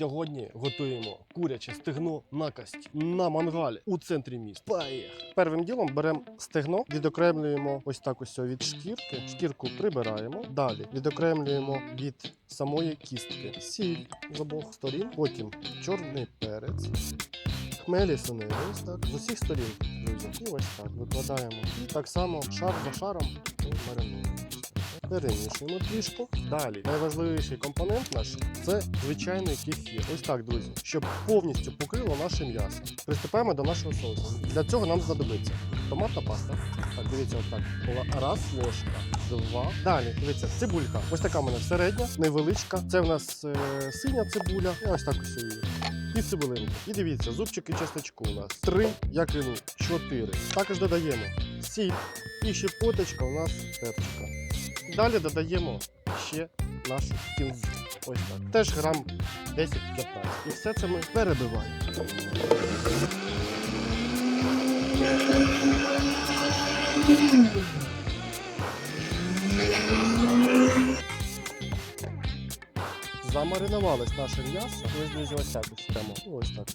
Сьогодні готуємо куряче стегно на кості на мангалі у центрі міста. Поїхали! Первим ділом беремо стегно, відокремлюємо ось так ось від шкірки. Шкірку прибираємо. Далі відокремлюємо від самої кістки. Сіль з обох сторін. Потім чорний перець. Хмелі сунили ось так з усіх сторін. І ось так викладаємо. І так само шар за шаром і маринуємо. Перемішуємо трішку. Далі найважливіший компонент наш це звичайний кефір. Ось так, друзі, щоб повністю покрило наше м'ясо. Приступаємо до нашого соусу. Для цього нам знадобиться томатна паста. Так, дивіться, ось так. Була раз ложка, два. Далі, дивіться, цибулька. Ось така в мене середня, невеличка. Це в нас е, синя цибуля. І ось так ось її. І цибулинку. І дивіться, зубчики чесночку у нас. Три, я кину, чотири. Також додаємо сіль і щепоточка у нас перчика. Далі додаємо ще нашу кінзу. Ось так. Теж грам 10-15. І все це ми перебиваємо. Замаринувалось наше м'ясо. Ось ось прямо. Ось так.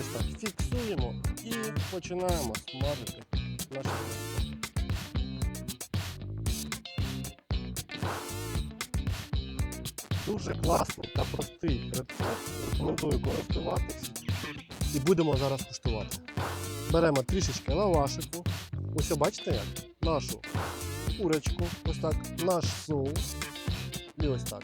Ось так. Фіксуємо і починаємо смажити наше м'ясо. Дуже класний та простий рецепт. Рекомендую користуватися. І будемо зараз куштувати. Беремо трішечки лавашику. Ось бачите як? Нашу курочку. Ось так. Наш соус. І ось так.